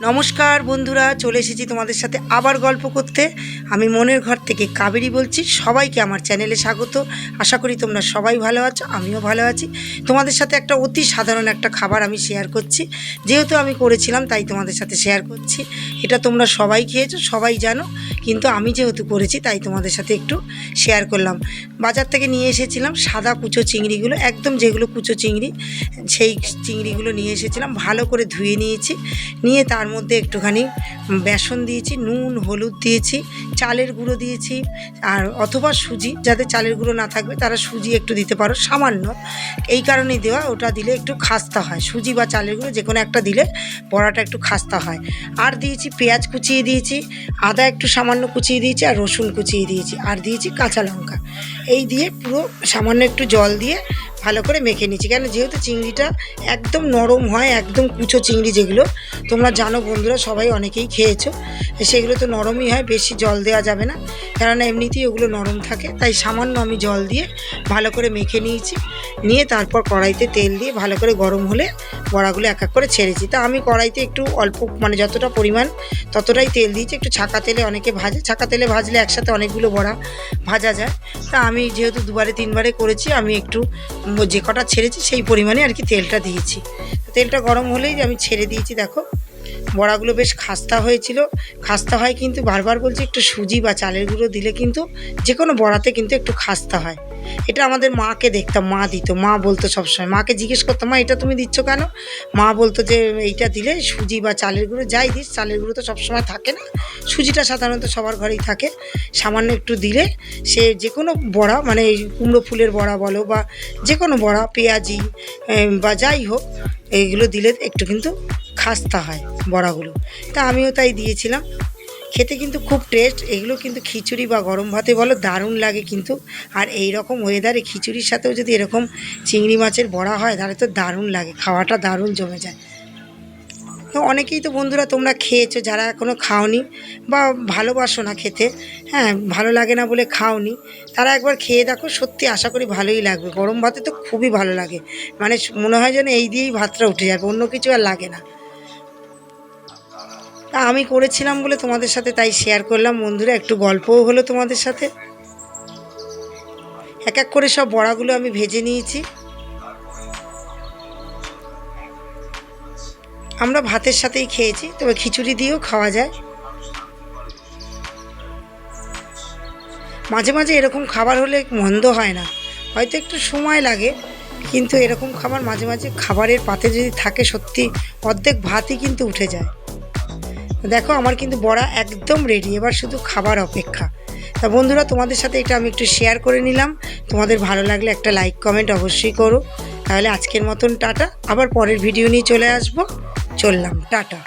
নমস্কার বন্ধুরা, চলে এসেছি তোমাদের সাথে আবার গল্প করতে। আমি মনের ঘর থেকে কাবেরি বলছি, সবাইকে আমার চ্যানেলে স্বাগত। আশা করি তোমরা সবাই ভালো আছো, আমিও ভালো আছি। তোমাদের সাথে একটা অতি সাধারণ একটা খাবার আমি শেয়ার করছি। যেহেতু আমি করেছিলাম, তাই তোমাদের সাথে শেয়ার করছি। এটা তোমরা সবাই খেয়েছো, সবাই জানো। কিন্তু আমি যেহেতু করেছি, তাই তোমাদের সাথে একটু শেয়ার করলাম। বাজার থেকে নিয়ে এসেছিলাম সাদা কুচো চিংড়িগুলো, একদম যেগুলো কুচো চিংড়ি, সেই চিংড়িগুলো নিয়ে এসেছিলাম। ভালো করে ধুয়ে নিয়েছি। নিয়ে তার মধ্যে একটুখানি বেসন দিয়েছি, নুন, হলুদ দিয়েছি, চালের গুঁড়ো দিয়েছি, আর অথবা সুজি যাদের চালের গুঁড়ো না থাকবে, তারা সুজি একটু দিতে পারো, সামান্য। এই কারণেই দেওয়া, ওটা দিলে একটু খাস্তা হয়। সুজি বা চালের গুঁড়ো যে কোনো একটা দিলে বড়াটা একটু খাস্তা হয়। আর দিয়েছি পেঁয়াজ কুচিয়ে দিয়েছি, আদা একটু সামান্য কুচিয়ে দিয়েছি, আর রসুন কুচিয়ে দিয়েছি, আর দিয়েছি কাঁচা লঙ্কা। এই দিয়ে পুরো সামান্য একটু জল দিয়ে ভালো করে মেখে নিচ্ছি। কেন? যেহেতু চিংড়িটা একদম নরম হয়, একদম কুচো চিংড়ি যেগুলো, তোমরা জানো বন্ধুরা, সবাই অনেকেই খেয়েছো, সেগুলো তো নরমই হয়, বেশি জল দেওয়া যাবে না। কেননা এমনিতেই ওগুলো নরম থাকে, তাই সামান্য আমি জল দিয়ে ভালো করে মেখে নিয়েছি। নিয়ে তারপর কড়াইতে তেল দিয়ে ভালো করে গরম হলে বড়াগুলো এক এক করে ছেড়েছি। তা আমি কড়াইতে একটু অল্প মানে যতটা পরিমাণ ততটাই তেল দিয়েছি। একটু ছাকা তেলে অনেকে ভাজে, ছাকা তেলে ভাজলে একসাথে অনেকগুলো বড়া ভাজা যায়। তা আমি যেহেতু দুবারে, তিনবারে করেছি, আমি একটু যে কটা ছেড়েছি সেই পরিমাণে আর কি তেলটা দিয়েছি। তেলটা গরম হলেই আমি ছেড়ে দিয়েছি, দেখো। বড়াগুলো বেশ খাস্তা হয়েছিল। খাস্তা হয় কিন্তু বারবার বলছি একটু সুজি বা চালের গুঁড়ো দিলে কিন্তু যে কোনো বড়াতে কিন্তু একটু খাস্তা হয়। এটা আমাদের মাকে দেখতাম, মা দিত, মা বলতো সবসময়। মাকে জিজ্ঞেস করতাম, মা, এটা তুমি দিচ্ছ কেন? মা বলতো যে, এইটা দিলে সুজি বা চালের গুঁড়ো যাই দিস, চালের গুঁড়ো তো সবসময় থাকে না। সুজিটা সাধারণত সবার ঘরেই থাকে। সামান্য একটু দিলে সে যে কোনো বড়া মানে কুমড়ো ফুলের বড়া বলো বা যে কোনো বড়া, পেঁয়াজি বা যাই হোক, এইগুলো দিলে একটু কিন্তু খাস্তা হয় বড়াগুলো। তা আমিও তাই দিয়েছিলাম। খেতে কিন্তু খুব টেস্ট এগুলো কিন্তু খিচুড়ি বা গরম ভাতে বলো দারুণ লাগে কিন্তু। আর এই রকম ওয়েদারে খিচুড়ির সাথেও যদি এরকম চিংড়ি মাছের বড়া হয়, তাহলে তো দারুণ লাগে, খাওয়াটা দারুণ জমে যায়। তো অনেকেই তো বন্ধুরা তোমরা খেয়েছো, যারা এখনও খাওনি বা ভালোবাসো না খেতে হ্যাঁ ভালো লাগে না বলে খাওনি, তারা একবার খেয়ে দেখো, সত্যি আশা করি ভালোই লাগবে। গরম ভাতে তো খুবই ভালো লাগে মানে মনে হয় যেন এই দিয়েই ভাতটা উঠে যাবে, অন্য কিছু আর লাগে না। তা আমি করেছিলাম বলে তোমাদের সাথে তাই শেয়ার করলাম। বন্ধুরা, একটু গল্পও হলো তোমাদের সাথে। এক এক করে সব বড়াগুলো আমি ভেজে নিয়েছি। আমরা ভাতের সাথেই খেয়েছি, তবে খিচুড়ি দিয়েও খাওয়া যায়। মাঝে মাঝে এরকম খাবার হলে মন্দ হয় না। হয়তো একটু সময় লাগে, কিন্তু এরকম খাবার মাঝে মাঝে খাবারের পাতে যদি থাকে সত্যি, অর্ধেক ভাতই কিন্তু উঠে যায়। দেখো, আমার কিন্তু বড়া একদম রেডি এবার শুধু খাবার অপেক্ষা। তা বন্ধুরা, তোমাদের সাথে এটা আমি একটু শেয়ার করে নিলাম। তোমাদের ভালো লাগলে একটা লাইক কমেন্ট অবশ্যই করো। তাহলে আজকের মতন টাটা। আবার পরের ভিডিও নিয়ে চলে আসব। চললাম, টাটা।